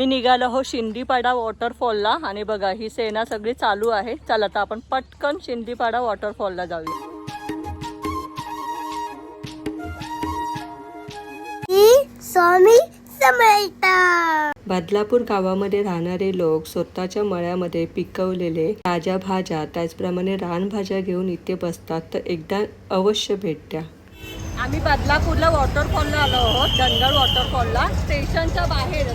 मी निघालो हो शिंदीपाडा वॉटरफॉलला. आणि बघा ही सेना सगळी चालू आहे. चला आता आपण पटकन शिंदीपाडा वॉटरफॉलला जाऊया. स्वामी समर्थ. बदलापूर गावामध्ये राहणारे लोक स्वतःच्या मळ्यामध्ये पिकवलेले ताज्या भाज्या त्याचप्रमाणे रानभाज्या घेऊन इथे बसतात. तर एकदा अवश्य भेट द्या. आम्ही बदलापूरला वॉटरफॉलला आलो आहोत धनगर वॉटरफॉलला. स्टेशनच्या बाहेर.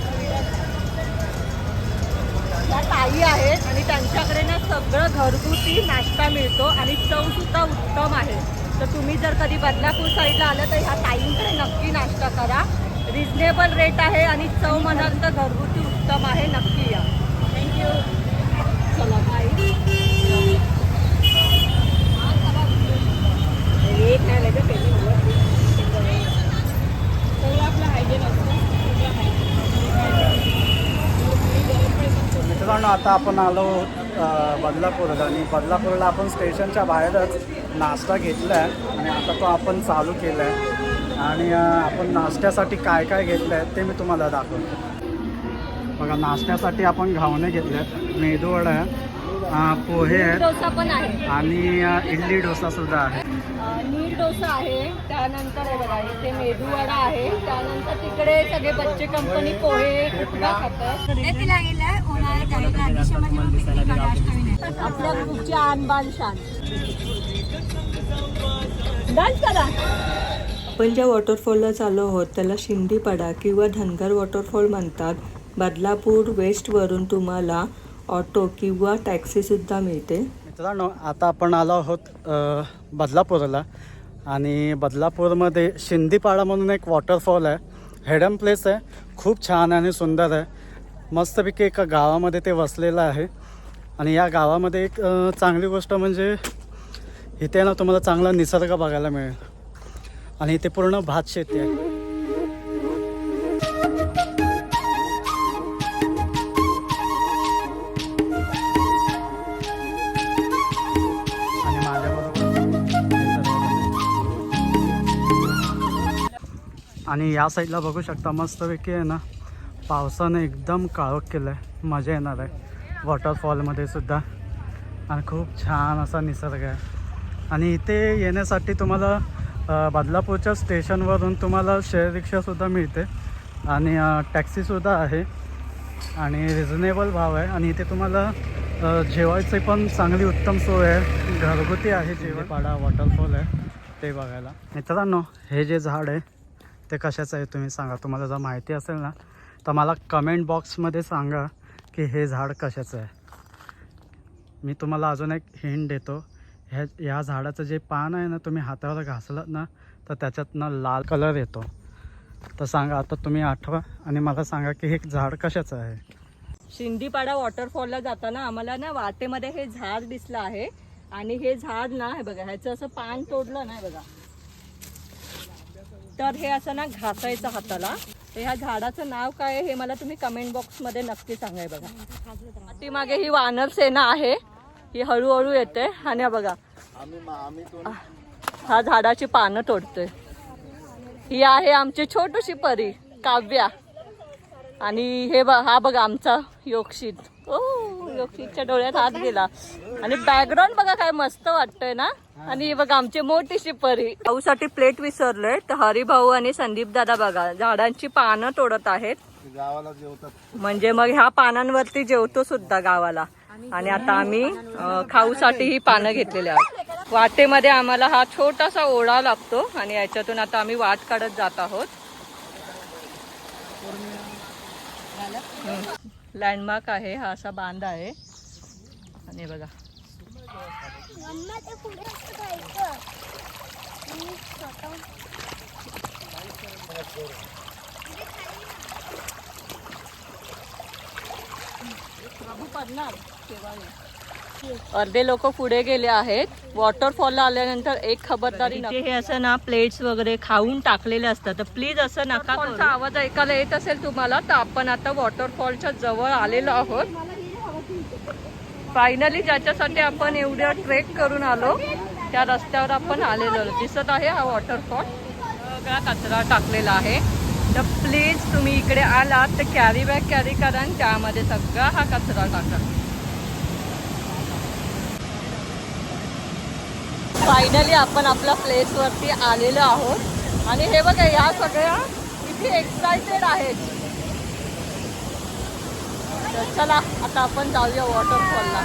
या ताई आहेत आणि त्यांच्याकडे ना सगळं घरगुती नाश्ता मिळतो आणि चवसुद्धा उत्तम आहे. तर तुम्ही जर कधी बदलापूर साईडला आलं तर ह्या ताईंकडे नक्की नाश्ता करा. रिजनेबल रेट आहे आणि चव म्हणाल तर घरगुती उत्तम आहे. नक्की या. थँक्यू चला बाय एक नाही लगेच सगळं आपलं हायजेन मित्रांनो आता आपण आलो बदलापूरला आणि बदलापूरला आपण स्टेशनच्या बाहेरच नाश्ता घेतला आहे आणि आता तो आपण चालू केला आहे आणि आपण नाश्त्यासाठी काय काय घेतलं आहे ते मी तुम्हाला दाखवतो. बघा नाश्त्यासाठी आपण घावणे घेतले आहेत मेदूवडा आहे पोहे आहेत आणि इडली डोसासुद्धा आहे. डोसा आहे त्यानंतर हे बघा इथे मेदू वडा आहे. त्यानंतर तिकडे सगळे बच्चे कंपनी पोहे खातात? आपल्या ग्रुपची आणबाण शान. डान्स करा. आपण ज्या वॉटरफॉलला चाललो आहोत त्याला शिंदीपाडा किंवा धनगर वॉटरफॉल म्हणतात. बदलापूर वेस्टवरून तुम्हाला ऑटो किंवा टॅक्सीसुद्धा मिळते. मित्रांनो आता आपण आलो आहोत अ, बदलापूरला. आणि बदलापूरमध्ये शिंदीपाडा म्हणून एक वॉटरफॉल आहे. हेडन प्लेस आहे. खूप छान आणि सुंदर आहे. मस्तपैकी एका गावामध्ये ते वसलेलं आहे. आणि या गावामध्ये एक चांगली गोष्ट म्हणजे इथे ना तुम्हाला चांगला निसर्ग बघायला मिळेल. आणि इथे पूर्ण भात शेती आहे. आणि या साईडला बघू शकता मस्तपैकी आहे ना पावसाने एकदम काळोख केलं आहे मजा येणार आहे. वॉटरफॉलमध्ये सुद्धा. आणि खूप छान असा निसर्ग आहे. आणि इथे येण्यासाठी तुम्हाला बदलापूरच्या स्टेशनवरून तुम्हाला शेअर रिक्षासुद्धा मिळते. आणि टॅक्सीसुद्धा आहे. आणि रिझनेबल भाव आहे. आणि इथे तुम्हाला जेवायची पण चांगली उत्तम सोय आहे. घरगुती आहे जेवपाडा वॉटरफॉल आहे. ते बघायला. मित्रांनो हे जे झाड आहे ते कशाचं आहे तुम्ही सांगा. तुम्हाला जर माहिती असेल ना तर मला कमेंट बॉक्समध्ये सांगा की हे झाड कशाचं आहे. मी तुम्हाला अजून एक हिंट देतो. ह्या ह्या झाडाचं जे पान आहे ना तुम्ही हातावर घासलं ना तर त्याच्यातनं लाल कलर येतो. तर सांगा आता तुम्ही आठवा आणि मला सांगा की हे झाड कशाचं आहे. शिंदीपाडा वॉटरफॉलला जाताना आम्हाला ना वाटेमध्ये हे झाड दिसलं आहे. आणि हे झाड ना हे बघा ह्याचं असं पान तोडलं ना बघा. तर हे असं ना घासायचं हाताला. तर ह्या झाडाचं नाव काय आहे हे मला तुम्ही कमेंट बॉक्समध्ये नक्की सांगाय बघा. ती मागे ही वानर सेना आहे. ही हळूहळू येते. आणि बघा. हा झाडाची पानं तोडतोय. ही आहे आमची छोटीशी परी काव्या. आणि हे बघ हा बघा आमचा योगशीत. ओ योगशीतच्या डोळ्यात हात गेला. आणि बॅकग्राऊंड बघा काय मस्त वाटतंय ना? आणि हे बघा आमची मोठीशी परी भाऊसाठी प्लेट विसरलोय. तर हरिभाऊ आणि संदीप दादा बघा झाडांची पानं तोडत आहेत. म्हणजे मग ह्या पानांवरती जेवतो सुद्धा गावाला. आणि आता आम्ही खाऊसाठी ही पानं घेतलेली आहोत. वाटेमध्ये आम्हाला हा छोटासा ओढा लागतो आणि याच्यातून आता आम्ही वाट काढत जात आहोत. लँडमार्क आहे हा असा बांध आहे. आणि बघा. मम्मा ते पुढे अर्धे लोक पुढे गेले आहेत वॉटरफॉलला आल्यानंतर एक खबरदारी. हे असं ना प्लेट्स वगैरे खाऊन टाकलेले असतात तर प्लीज असं नका. आवाज ऐकायला येत असेल तुम्हाला तर आपण आता वॉटरफॉलच्या जवळ आलेलो आहोत फायनली ज्याच्यासाठी आपण एवढ्या ट्रेक करून आलो त्या रस्त्यावर आपण आलेलो. दिसत आहे हा वॉटरफॉल सगळा कचरा टाकलेला आहे तर प्लीज तुम्ही इकडे आलात तर कॅरी बॅग कॅरी करा आणि त्यामध्ये सगळा हा कचरा टाका फायनली आपण आपल्या प्लेसवरती आलेलो आहोत. आणि हे बघा या सगळ्या इथे एक्सायटेड आहेत. तर चला आता आपण जाऊया वॉटरफॉलला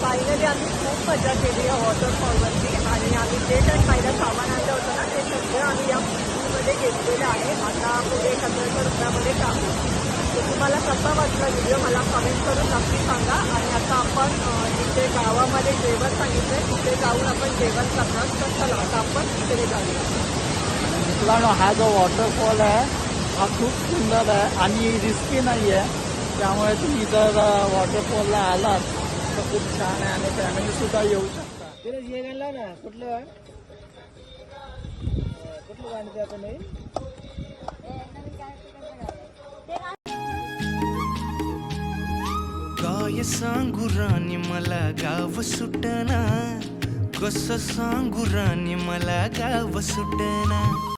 फायनली आम्ही खूप मजा केली या वॉटरफॉलवरती आणि आम्ही जे काही पहिलं सामान आणलं होतं ना ते सगळं आम्ही या मध्ये घेतलेलं आहे. आता पुढे सतराशे रुपयामध्ये काम तुम्हाला कसा वाटला व्हिडिओ मला कमेंट करून नक्की सांगा. आणि आता आपण जिथे गावामध्ये जेवण सांगितलं तिथे जाऊन आपण जेवण करणार. तर चला आता आपण तिकडे जाऊया. मित्रांनो हा जो वॉटरफॉल आहे हा खूप सुंदर आहे आणि रिस्की नाही आहे त्यामुळे तुम्ही जर वॉटरफॉलला आलात तर खूप छान आहे आणि फॅमिलीसुद्धा येऊ शकता हे ना. कुठलं? कुठलं गाणं ते आता नाही काय सांगू राणी मला गाव सुटना कस सांगू राणी मला गाव सुटना